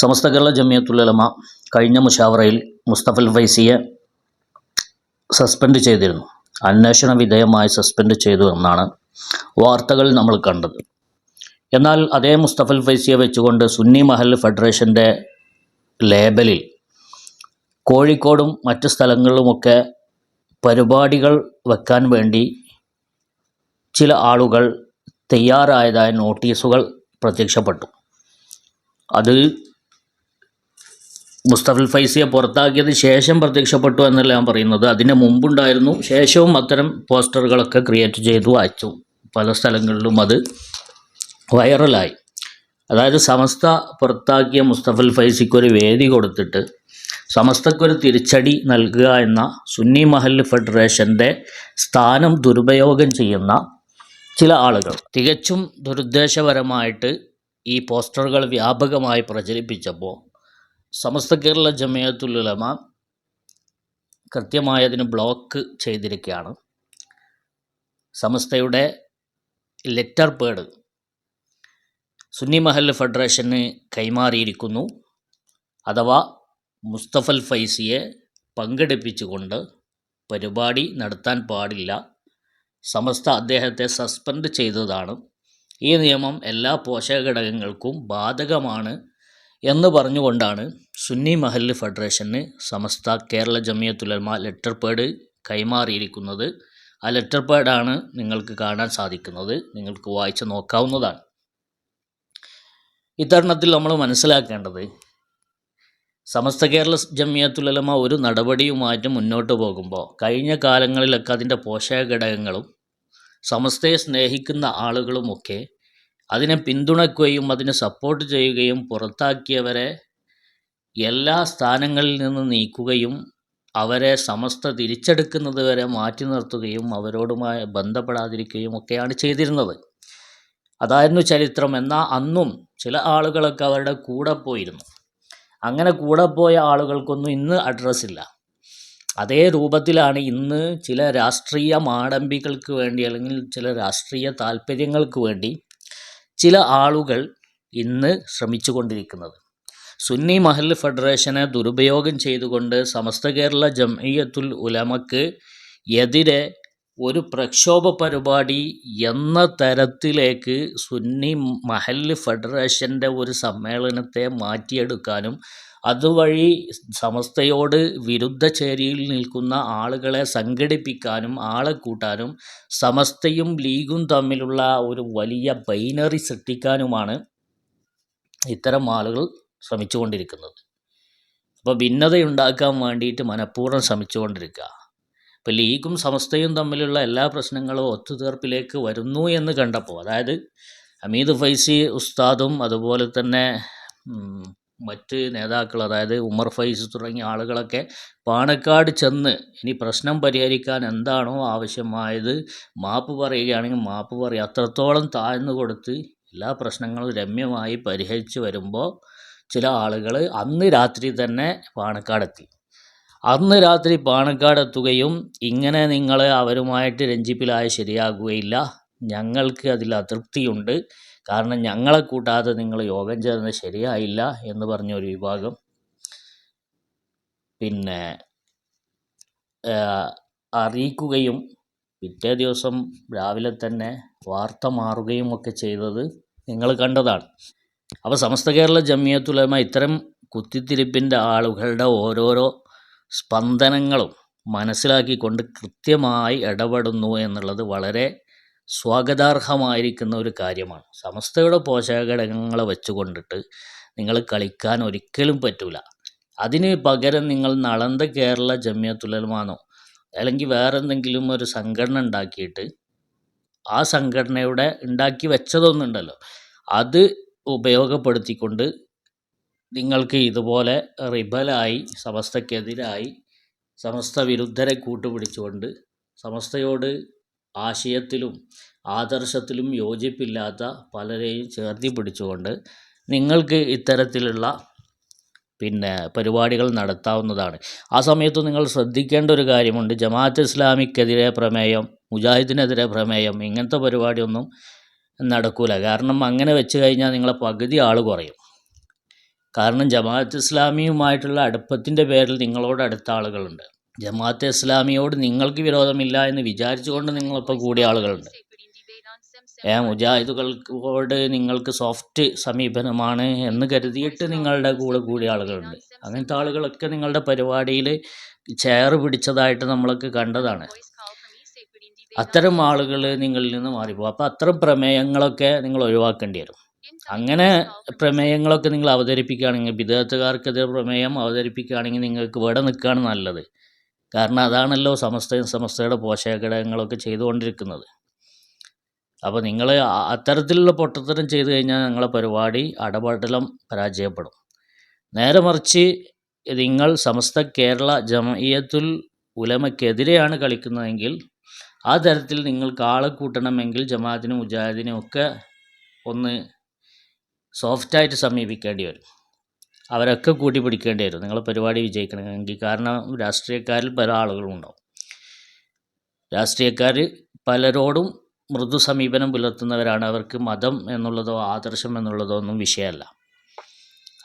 സമസ്ത കേരള ജമിയത്തുലമ കഴിഞ്ഞ മുഷാവറയിൽ മുസ്തഫൽ ഫൈസിയെ സസ്പെൻഡ് ചെയ്തിരുന്നു. അന്വേഷണ വിധേയമായി സസ്പെൻഡ് ചെയ്തു എന്നാണ് വാർത്തകൾ നമ്മൾ കണ്ടത്. എന്നാൽ അതേ മുസ്തഫൽ ഫൈസിയെ വെച്ചുകൊണ്ട് സുന്നി മഹൽ ഫെഡറേഷന്റെ ലേബലിൽ കോഴിക്കോടും മറ്റ് സ്ഥലങ്ങളിലുമൊക്കെ പരിപാടികൾ വെക്കാൻ വേണ്ടി ചില ആളുകൾ തയ്യാറായതായ നോട്ടീസുകൾ പ്രത്യക്ഷപ്പെട്ടു. അത് മുസ്തഫൽ ഫൈസിയെ പുറത്താക്കിയതിന് ശേഷം പ്രത്യക്ഷപ്പെട്ടു എന്നല്ല ഞാൻ പറയുന്നത്. അതിന് മുമ്പുണ്ടായിരുന്നു. ശേഷവും അത്തരം പോസ്റ്ററുകളൊക്കെ ക്രിയേറ്റ് ചെയ്തു അയച്ചു. പല സ്ഥലങ്ങളിലും അത് വൈറലായി. അതായത് സമസ്ത പുറത്താക്കിയ മുസ്തഫൽ ഫൈസിക്കൊരു വേദി കൊടുത്തിട്ട് സമസ്തക്കൊരു തിരിച്ചടി നൽകുക എന്ന സുന്നി മഹൽ ഫെഡറേഷന്റെ സ്ഥാനം ദുരുപയോഗം ചെയ്യുന്ന ചില ആളുകൾ. തികച്ചും ദുരുദ്ദേശപരമായിട്ട് ഈ പോസ്റ്ററുകൾ വ്യാപകമായി പ്രചരിപ്പിച്ചപ്പോൾ സമസ്ത കേരള ജമയത്തുലമ കൃത്യമായി അതിന് ബ്ലോക്ക് ചെയ്തിരിക്കുകയാണ്. സമസ്തയുടെ ലെറ്റർ പേഡ് സുന്നി മഹൽ ഫെഡറേഷന് കൈമാറിയിരിക്കുന്നു. അഥവാ മുസ്തഫൽ ഫൈസിയെ പങ്കെടുപ്പിച്ചുകൊണ്ട് പരിപാടി നടത്താൻ പാടില്ല. സമസ്ത അദ്ദേഹത്തെ സസ്പെൻഡ് ചെയ്തതാണ്. ഈ നിയമം എല്ലാ പോഷക ഘടകങ്ങൾക്കും ബാധകമാണ് എന്ന് പറഞ്ഞുകൊണ്ടാണ് സുന്നി മഹല്ല് ഫെഡറേഷന് സമസ്ത കേരള ജമിയത്തുലമ ലെറ്റർ പേഡ് കൈമാറിയിരിക്കുന്നത്. ആ ലെറ്റർ പേഡാണ് നിങ്ങൾക്ക് കാണാൻ സാധിക്കുന്നത്. നിങ്ങൾക്ക് വായിച്ച് നോക്കാവുന്നതാണ്. ഇത്തരണത്തിൽ നമ്മൾ മനസ്സിലാക്കേണ്ടത് സമസ്ത കേരള ജമിയത്തുലമ ഒരു നടപടിയുമായിട്ട് മുന്നോട്ട് പോകുമ്പോൾ കഴിഞ്ഞ കാലങ്ങളിലൊക്കെ അതിന്റെ പോഷക ഘടകങ്ങളും സമസ്തയെ സ്നേഹിക്കുന്ന ആളുകളുമൊക്കെ അതിനെ പിന്തുണയ്ക്കുകയും അതിനെ സപ്പോർട്ട് ചെയ്യുകയും പുറത്താക്കിയവരെ എല്ലാ സ്ഥാനങ്ങളിൽ നിന്ന് നീക്കുകയും അവരെ സമസ്ത തിരിച്ചെടുക്കുന്നത് വരെ മാറ്റി നിർത്തുകയും അവരോടുമായി ബന്ധപ്പെടാതിരിക്കുകയും ഒക്കെയാണ് ചെയ്തിരുന്നത്. അതായിരുന്നു ചരിത്രം. എന്നാൽ അന്നും ചില ആളുകളൊക്കെ അവരുടെ കൂടെ പോയിരുന്നു. അങ്ങനെ കൂടെ പോയ ആളുകൾക്കൊന്നും ഇന്ന് അഡ്രസ്സില്ല അതേ രൂപത്തിലാണ് ഇന്ന് ചില രാഷ്ട്രീയ മാടമ്പികൾക്ക് വേണ്ടി അല്ലെങ്കിൽ ചില രാഷ്ട്രീയ താല്പര്യങ്ങൾക്ക് വേണ്ടി ചില ആളുകൾ ഇന്ന് ശ്രമിച്ചു കൊണ്ടിരിക്കുന്നത് സുന്നി മഹൽ ഫെഡറേഷനെ ദുരുപയോഗം ചെയ്തുകൊണ്ട് സമസ്ത കേരള ജംഇയത്തുൽ ഉലമക്ക് എതിരെ ഒരു പ്രക്ഷോഭ പരിപാടി എന്ന തരത്തിലേക്ക് സുന്നി മഹൽ ഫെഡറേഷന്റെ ഒരു സമ്മേളനത്തെ മാറ്റിയെടുക്കാനും അതുവഴി സമസ്തയോട് വിരുദ്ധ ചേരിയിൽ നിൽക്കുന്ന ആളുകളെ സംഘടിപ്പിക്കാനും ആളെ കൂട്ടാനും സമസ്തയും ലീഗും തമ്മിലുള്ള ഒരു വലിയ ബൈനറി സൃഷ്ടിക്കാനുമാണ് ഇത്തരം ആളുകൾ ശ്രമിച്ചുകൊണ്ടിരിക്കുന്നത്. അപ്പോൾ ഭിന്നതയുണ്ടാക്കാൻ വേണ്ടിയിട്ട് മനഃപൂർവം ശ്രമിച്ചുകൊണ്ടിരിക്കുക. ഇപ്പോൾ ലീഗും സമസ്തയും തമ്മിലുള്ള എല്ലാ പ്രശ്നങ്ങളും ഒത്തുതീർപ്പിലേക്ക് വരുന്നു എന്ന് കണ്ടപ്പോൾ അതായത് അമീദ് ഫൈസി ഉസ്താദും അതുപോലെ തന്നെ മറ്റ് നേതാക്കൾ അതായത് ഉമർ ഫൈസ് തുടങ്ങിയ ആളുകളൊക്കെ പാണക്കാട് ചെന്ന് ഇനി പ്രശ്നം പരിഹരിക്കാൻ എന്താണോ ആവശ്യമായത് മാപ്പ് പറയുകയാണെങ്കിൽ മാപ്പ് പറയുക അത്രത്തോളം താഴ്ന്നു കൊടുത്ത് എല്ലാ പ്രശ്നങ്ങളും രമ്യമായി പരിഹരിച്ച് വരുമ്പോൾ ചില ആളുകൾ അന്ന് രാത്രി തന്നെ പാണക്കാടെത്തി. അന്ന് രാത്രി പാണക്കാടെത്തുകയും ഇങ്ങനെ നിങ്ങൾ അവരുമായിട്ട് രഞ്ജിപ്പിലായ ശരിയാകുകയില്ല. ഞങ്ങൾക്ക് അതിൽ അതൃപ്തിയുണ്ട്. കാരണം ഞങ്ങളെ കൂട്ടാതെ നിങ്ങൾ യോഗം ചേർന്ന് ശരിയായില്ല എന്ന് പറഞ്ഞ ഒരു വിഭാഗം. പിന്നെ അറിയിക്കുകയും പിറ്റേ ദിവസം രാവിലെ തന്നെ വാർത്ത മാറുകയും ഒക്കെ ചെയ്തത് നിങ്ങൾ കണ്ടതാണ്. അപ്പോൾ സമസ്ത കേരള ജമിയത്തുലമ ഇത്തരം കുത്തിത്തിരിപ്പിന്റെ ആളുകളുടെ ഓരോരോ സ്പന്ദനങ്ങളും മനസ്സിലാക്കിക്കൊണ്ട് കൃത്യമായി ഇടപെടുന്നു എന്നുള്ളത് വളരെ സ്വാഗതാർഹമായിരിക്കുന്ന ഒരു കാര്യമാണ്. സമസ്തയുടെ പോഷക പോഷകഘടകങ്ങളെ വെച്ചുകൊണ്ടിട്ട് നിങ്ങൾ കളിക്കാൻ ഒരിക്കലും പറ്റില്ല അതിന് പകരം നിങ്ങൾ നളന്ത കേരള ജമ്യത്തുലമാനോ അല്ലെങ്കിൽ വേറെന്തെങ്കിലും ഒരു സംഘടന ഉണ്ടാക്കിയിട്ട് ആ സംഘടനയുടെ ഉണ്ടാക്കി വെച്ചതൊന്നുണ്ടല്ലോ. അത് ഉപയോഗപ്പെടുത്തിക്കൊണ്ട് നിങ്ങൾക്ക് ഇതുപോലെ റിബലായി സമസ്തക്കെതിരായി സമസ്ത വിരുദ്ധരെ കൂട്ടുപിടിച്ചുകൊണ്ട് സമസ്തയോട് ആശയത്തിലും ആദർശത്തിലും യോജിപ്പില്ലാത്ത പലരെയും ചേർത്തി പിടിച്ചുകൊണ്ട് നിങ്ങൾക്ക് ഇത്തരത്തിലുള്ള പിന്നെ പരിപാടികൾ നടത്താവുന്നതാണ്. ആ സമയത്ത് നിങ്ങൾ ശ്രദ്ധിക്കേണ്ട ഒരു കാര്യമുണ്ട്. ജമാഅത്ത് ഇസ്ലാമിക്കെതിരെ പ്രമേയം മുജാഹിദിനെതിരെ പ്രമേയം ഇങ്ങനത്തെ പരിപാടിയൊന്നും നടക്കൂല. കാരണം അങ്ങനെ വെച്ച് കഴിഞ്ഞാൽ നിങ്ങളെ പകുതി ആൾ കുറയും. കാരണം ജമാഅത്ത് ഇസ്ലാമിയുമായിട്ടുള്ള അടുപ്പത്തിന്റെ പേരിൽ നിങ്ങളോട് അടുത്ത ആളുകളുണ്ട്. ജമാഅത്ത് ഇസ്ലാമിയോട് നിങ്ങൾക്ക് വിരോധമില്ല എന്ന് വിചാരിച്ചുകൊണ്ട് നിങ്ങളിപ്പോൾ കൂടിയ ആളുകളുണ്ട്. ഏ മുജാഹിദുകൾക്കോട് നിങ്ങൾക്ക് സോഫ്റ്റ് സമീപനമാണ് എന്ന് കരുതിയിട്ട് നിങ്ങളുടെ കൂടെ കൂടിയ ആളുകളുണ്ട്. അങ്ങനത്തെ ആളുകളൊക്കെ നിങ്ങളുടെ പരിപാടിയിൽ ചെയർ പിടിച്ചതായിട്ട് നമ്മളൊക്കെ കണ്ടതാണ്. അത്തരം ആളുകൾ നിങ്ങളിൽ നിന്ന് മാറിപ്പോകും അപ്പോൾ അത്തരം പ്രമേയങ്ങളൊക്കെ നിങ്ങൾ ഒഴിവാക്കേണ്ടി വരും. അങ്ങനെ പ്രമേയങ്ങളൊക്കെ നിങ്ങൾ അവതരിപ്പിക്കുകയാണെങ്കിൽ വിദേഹത്തുകാർക്കെതിരെ പ്രമേയം അവതരിപ്പിക്കുകയാണെങ്കിൽ നിങ്ങൾക്ക് ഇവിടെ നിൽക്കുകയാണ് നല്ലത്. കാരണം അതാണല്ലോ സമസ്ത സമസ്തയുടെ പോഷകഘടകങ്ങളൊക്കെ ചെയ്തുകൊണ്ടിരിക്കുന്നത്. അപ്പോൾ നിങ്ങൾ അത്തരത്തിലുള്ള പൊട്ടത്തരം ചെയ്തു കഴിഞ്ഞാൽ നിങ്ങളെ പരിപാടി അടപടലം പരാജയപ്പെടും. നേരെ മറിച്ച് നിങ്ങൾ സമസ്ത കേരള ജമയത്തുൽ ഉലമയ്ക്കെതിരെയാണ് കളിക്കുന്നതെങ്കിൽ ആ തരത്തിൽ നിങ്ങൾക്ക് ആളെ കൂട്ടണമെങ്കിൽ ജമാഅത്തിനും മുജാഹിദിനും ഒക്കെ ഒന്ന് സോഫ്റ്റായിട്ട് സമീപിക്കേണ്ടി വരും. അവരൊക്കെ കൂട്ടി പിടിക്കേണ്ടി വരും. നിങ്ങളെ പരിപാടി വിജയിക്കണമെങ്കിൽ. കാരണം രാഷ്ട്രീയക്കാരിൽ പല ആളുകളും ഉണ്ടാവും. രാഷ്ട്രീയക്കാർ പലരോടും മൃദു സമീപനം പുലർത്തുന്നവരാണ്. അവർക്ക് മതം എന്നുള്ളതോ ആദർശം എന്നുള്ളതോ ഒന്നും വിഷയമല്ല.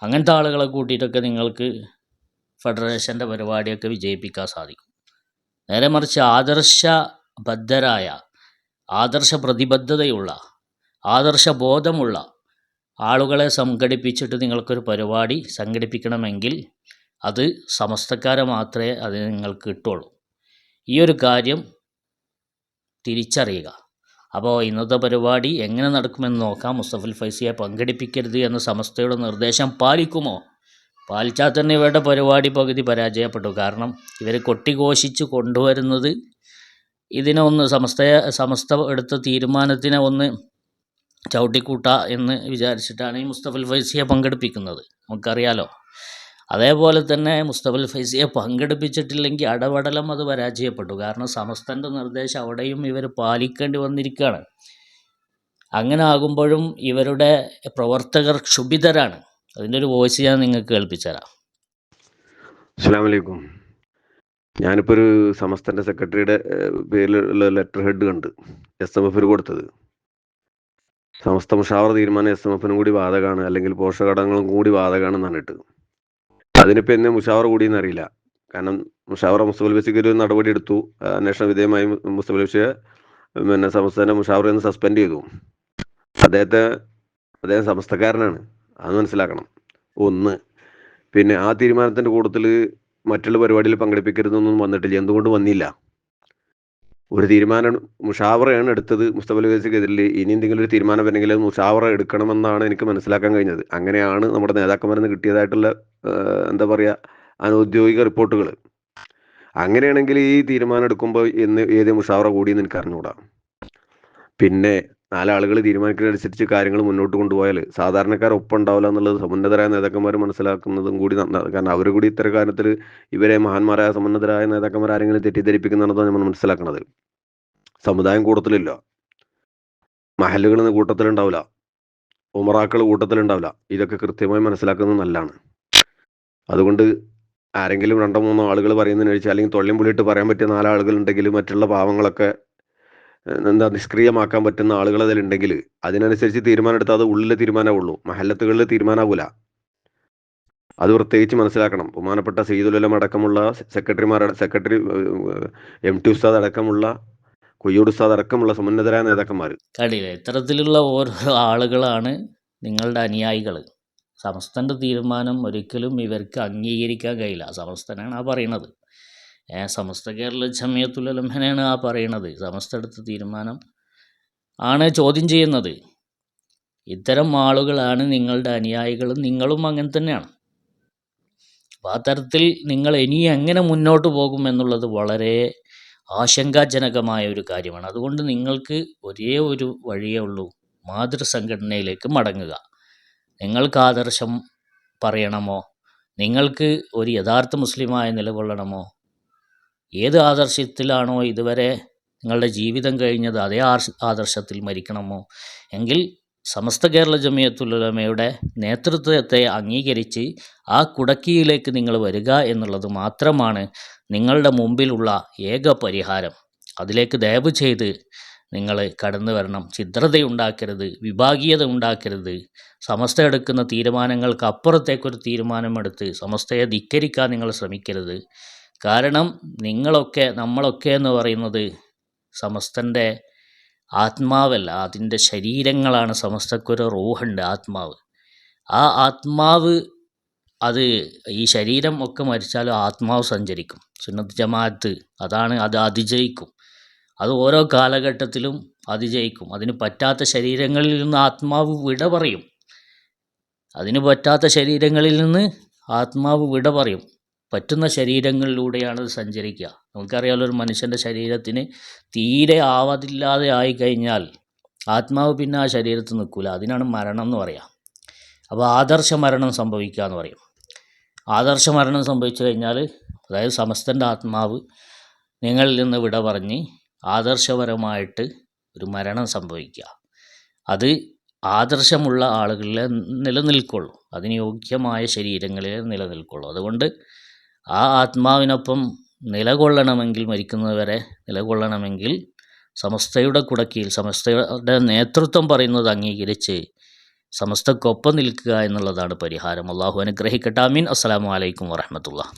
അങ്ങനത്തെ ആളുകളെ കൂട്ടിയിട്ടൊക്കെ നിങ്ങൾക്ക് ഫെഡറേഷന്റെ പരിപാടിയൊക്കെ വിജയിപ്പിക്കാൻ സാധിക്കും. നേരെ മറിച്ച് ആദർശബദ്ധരായ ആദർശ പ്രതിബദ്ധതയുള്ള ആദർശബോധമുള്ള ആളുകളെ സംഘടിപ്പിച്ചിട്ട് നിങ്ങൾക്കൊരു പരിപാടി സംഘടിപ്പിക്കണമെങ്കിൽ അത് സമസ്തക്കാരെ മാത്രമേ അത് നിങ്ങൾക്ക് കിട്ടുള്ളൂ. ഈ ഒരു കാര്യം തിരിച്ചറിയുക. അപ്പോൾ ഇന്നത്തെ പരിപാടി എങ്ങനെ നടക്കുമെന്ന് നോക്കാം. മുസ്തഫുൽ ഫൈസിയെ പങ്കെടുപ്പിക്കരുത് എന്ന സമസ്തയുടെ നിർദ്ദേശം പാലിക്കുമോ? പാലിച്ചാൽ തന്നെ ഇവരുടെ പരിപാടി പകുതി പരാജയപ്പെട്ടു. കാരണം ഇവർ കൊട്ടിഘോഷിച്ച് കൊണ്ടുവരുന്നത് ഇതിനെ ഒന്ന് സമസ്തയെ സമസ്ത എടുത്ത തീരുമാനത്തിനെ ഒന്ന് ചവിട്ടിക്കൂട്ട എന്ന് വിചാരിച്ചിട്ടാണ് ഈ മുസ്തഫൽ ഫൈസിയെ പങ്കെടുപ്പിക്കുന്നത്. നമുക്കറിയാലോ. അതേപോലെ തന്നെ മുസ്തഫൽ ഫൈസിയെ പങ്കെടുപ്പിച്ചിട്ടില്ലെങ്കിൽ അടപടലം അത് പരാജയപ്പെട്ടു. കാരണം സമസ്തന്റെ നിർദ്ദേശം അവിടെയും ഇവർ പാലിക്കേണ്ടി വന്നിരിക്കുകയാണ്. അങ്ങനെ ആകുമ്പോഴും ഇവരുടെ പ്രവർത്തകർ ക്ഷുഭിതരാണ്. അതിന്റെ ഒരു വോയിസ് ഞാൻ നിങ്ങൾക്ക് കേൾപ്പിച്ചു തരാം അസ്സാം വലൈക്കും ഞാനിപ്പോൾ ഒരു സമസ്തന്റെ സെക്രട്ടറിയുടെ പേരിലുള്ള ലെറ്റർ ഹെഡ് കണ്ട് എസ് എം എഫിന് കൊടുത്തത്. സമസ്ത മുഷാവർ തീരുമാനം എസ് എം എഫിനും കൂടി ബാധകമാണ് അല്ലെങ്കിൽ പോഷകഘടകങ്ങളും കൂടി ബാധകമാണെന്നാണ് ഇട്ട് അതിനിപ്പോ എന്നെ മുഷാവർ കൂടിയെന്ന് അറിയില്ല. കാരണം മുഷാവർ മുസ്തഫൽ ബസിക്ക് ഒരു നടപടി എടുത്തു. അന്വേഷണ വിധേയമായി മുസ്തഫൽ ബസിയെ പിന്നെ സംസ്ഥാന മുഷാവർ എന്ന് സസ്പെൻഡ് ചെയ്തു. അദ്ദേഹത്തെ അദ്ദേഹം സമസ്തക്കാരനാണ്. അത് മനസ്സിലാക്കണം. ഒന്ന് പിന്നെ ആ തീരുമാനത്തിന്റെ കൂട്ടത്തിൽ മറ്റുള്ള പരിപാടിയിൽ പങ്കെടുപ്പിക്കരുതെന്നൊന്നും വന്നിട്ടില്ല. എന്തുകൊണ്ട് വന്നില്ല. ഒരു തീരുമാനം മുഷാവറയാണ് എടുത്തത് മുസ്തഫൽ ഗസിക്കെതിരിൽ ഇനി എന്തെങ്കിലും ഒരു തീരുമാനം വരണമെങ്കിൽ മുഷാവറ എടുക്കണമെന്നാണ് എനിക്ക് മനസ്സിലാക്കാൻ കഴിഞ്ഞത്. അങ്ങനെയാണ് നമ്മുടെ നേതാക്കന്മാരിൽ നിന്ന് കിട്ടിയതായിട്ടുള്ള എന്താ പറയുക അനൗദ്യോഗിക റിപ്പോർട്ടുകൾ. അങ്ങനെയാണെങ്കിൽ ഈ തീരുമാനം എടുക്കുമ്പോൾ എന്ന് ഏത് മുഷാവറ കൂടിയെന്ന് എനിക്ക് അറിഞ്ഞുകൂടാ. പിന്നെ നാലാളുകൾ തീരുമാനിക്കുന്നതനുസരിച്ച് കാര്യങ്ങൾ മുന്നോട്ട് കൊണ്ടുപോയാൽ സാധാരണക്കാർ ഒപ്പം ഉണ്ടാവില്ല എന്നുള്ളത് സമുന്നതരായ നേതാക്കന്മാർ മനസ്സിലാക്കുന്നതും കൂടി കാരണം അവർ കൂടി ഇത്തരം കാര്യത്തിൽ ഇവരെ മഹാന്മാരായ സമുന്നതരായ നേതാക്കന്മാർ ആരെങ്കിലും തെറ്റിദ്ധരിപ്പിക്കുന്നതാണ് നമ്മൾ മനസ്സിലാക്കുന്നത് സമുദായം കൂട്ടത്തിലില്ല. മഹലുകൾ കൂട്ടത്തിലുണ്ടാവില്ല. ഉമറാക്കൾ കൂട്ടത്തിലുണ്ടാവില്ല. ഇതൊക്കെ കൃത്യമായി മനസ്സിലാക്കുന്നത് നല്ലതാണ് അതുകൊണ്ട് ആരെങ്കിലും രണ്ടോ മൂന്നോ ആളുകൾ പറയുന്നതിന് വെച്ചാൽ അല്ലെങ്കിൽ തൊള്ളിയും പുള്ളിയിട്ട് പറയാൻ പറ്റിയ നാലാളുകൾ ഉണ്ടെങ്കിൽ മറ്റുള്ള പാവങ്ങളൊക്കെ എന്താ നിഷ്ക്രിയമാക്കാൻ പറ്റുന്ന ആളുകൾ അതിലുണ്ടെങ്കിൽ അതിനനുസരിച്ച് തീരുമാനം എടുത്താൽ അത് ഉള്ളിലെ തീരുമാനമുള്ളൂ മഹല്ലത്തുകളിൽ തീരുമാനമാകൂല അത് പ്രത്യേകിച്ച് മനസ്സിലാക്കണം. ബഹുമാനപ്പെട്ട സയ്യിദുലം അടക്കമുള്ള സെക്രട്ടറിമാർ സെക്രട്ടറി എം ടി ഉസ്താദ് അടക്കമുള്ള കൊയ്യോട് ഉസ്താദ് അടക്കമുള്ള സമുന്നതരായ നേതാക്കന്മാർ. കണ്ടില്ലേ ഇത്തരത്തിലുള്ള ഓരോ ആളുകളാണ് നിങ്ങളുടെ അനുയായികൾ സമസ്തന്റെ തീരുമാനം ഒരിക്കലും ഇവർക്ക് അംഗീകരിക്കാൻ കഴിയില്ല. സമസ്തനാണ് ആ പറയണത് ഏ സമസ്ത കേരള ജമിയത്തുലംഹനാണ് ആ പറയണത്. സമസ്ത എടുത്ത തീരുമാനം ആണ് ചോദ്യം ചെയ്യുന്നത്. ഇത്തരം ആളുകളാണ് നിങ്ങളുടെ അനുയായികളും നിങ്ങളും അങ്ങനെ തന്നെയാണ്. അപ്പോൾ ആ തരത്തിൽ നിങ്ങൾ ഇനി എങ്ങനെ മുന്നോട്ട് പോകും എന്നുള്ളത് വളരെ ആശങ്കാജനകമായ ഒരു കാര്യമാണ്. അതുകൊണ്ട് നിങ്ങൾക്ക് ഒരേ ഒരു വഴിയേ ഉള്ളൂ. മാതൃസംഘടനയിലേക്ക് മടങ്ങുക. നിങ്ങൾക്ക് ആദർശം പറയണമോ? നിങ്ങൾക്ക് ഒരു യഥാർത്ഥ മുസ്ലിമായ നിലകൊള്ളണമോ? ഏത് ആദർശത്തിലാണോ ഇതുവരെ നിങ്ങളുടെ ജീവിതം കഴിഞ്ഞത് അതേ ആദർശത്തിൽ മരിക്കണമോ? എങ്കിൽ സമസ്ത കേരള ജമിയത്തുലമയുടെ നേതൃത്വത്തെ അംഗീകരിച്ച് ആ കുടക്കിയിലേക്ക് നിങ്ങൾ വരിക എന്നുള്ളത് മാത്രമാണ് നിങ്ങളുടെ മുമ്പിലുള്ള ഏക പരിഹാരം. അതിലേക്ക് ദയവ് ചെയ്ത് നിങ്ങൾ കടന്നു വരണം. ഛിദ്രതയുണ്ടാക്കരുത് വിഭാഗീയത ഉണ്ടാക്കരുത്. സമസ്ത എടുക്കുന്ന തീരുമാനങ്ങൾക്ക് അപ്പുറത്തേക്കൊരു തീരുമാനമെടുത്ത് സമസ്തയെ ധിക്കരിക്കാൻ നിങ്ങൾ ശ്രമിക്കരുത്. കാരണം നിങ്ങളൊക്കെ നമ്മളൊക്കെ എന്ന് പറയുന്നത് സമസ്തന്റെ ആത്മാവല്ല. അതിന്റെ ശരീരങ്ങളാണ് സമസ്തക്കൊരു റൂഹുണ്ട് ആത്മാവ്. ആ ആത്മാവ് അത് ഈ ശരീരം ഒക്കെ മരിച്ചാലും ആത്മാവ് സഞ്ചരിക്കും. സുന്നത്ത് ജമാഅത്ത് അതാണ് അത് അതിജയിക്കും. അത് ഓരോ കാലഘട്ടത്തിലും അതിജയിക്കും. അതിന് പറ്റാത്ത ശരീരങ്ങളിൽ നിന്ന് ആത്മാവ് വിട പറയും. അതിന് പറ്റാത്ത ശരീരങ്ങളിൽ നിന്ന് ആത്മാവ് വിട പറയും. പറ്റുന്ന ശരീരങ്ങളിലൂടെയാണ് അത് സഞ്ചരിക്കുക. നമുക്കറിയാമല്ലോ ഒരു മനുഷ്യന്റെ ശരീരത്തിന് തീരെ ആവതില്ലാതെ ആയിക്കഴിഞ്ഞാൽ ആത്മാവ് പിന്നെ ആ ശരീരത്തിൽ നിൽക്കില്ല അതിനാണ് മരണം എന്ന് പറയാം. അപ്പോൾ ആദർശ മരണം സംഭവിക്കുക എന്ന് പറയും. ആദർശ മരണം സംഭവിച്ചു കഴിഞ്ഞാൽ അതായത് സമസ്തന്റെ ആത്മാവ് നിങ്ങളിൽ നിന്ന് വിട പറഞ്ഞ് ആദർശപരമായിട്ട് ഒരു മരണം സംഭവിക്കുക. അത് ആദർശമുള്ള ആളുകളിലെ നിലനിൽക്കുള്ളൂ. അതിന് യോഗ്യമായ ശരീരങ്ങളിൽ നിലനിൽക്കുള്ളൂ. അതുകൊണ്ട് ആ ആത്മാവിനൊപ്പം നിലകൊള്ളണമെങ്കിൽ മരിക്കുന്നവരെ നിലകൊള്ളണമെങ്കിൽ സമസ്തയുടെ കുടക്കീൽ സമസ്തയുടെ നേതൃത്വം പറയുന്നത് അംഗീകരിച്ച് സമസ്തക്കൊപ്പം നിൽക്കുക എന്നുള്ളതാണ് പരിഹാരം. അള്ളാഹു അനുഗ്രഹിക്കട്ടാമീൻ അസ്സാം വലൈക്കും അലൈക്കും വറഹമത്തുള്ള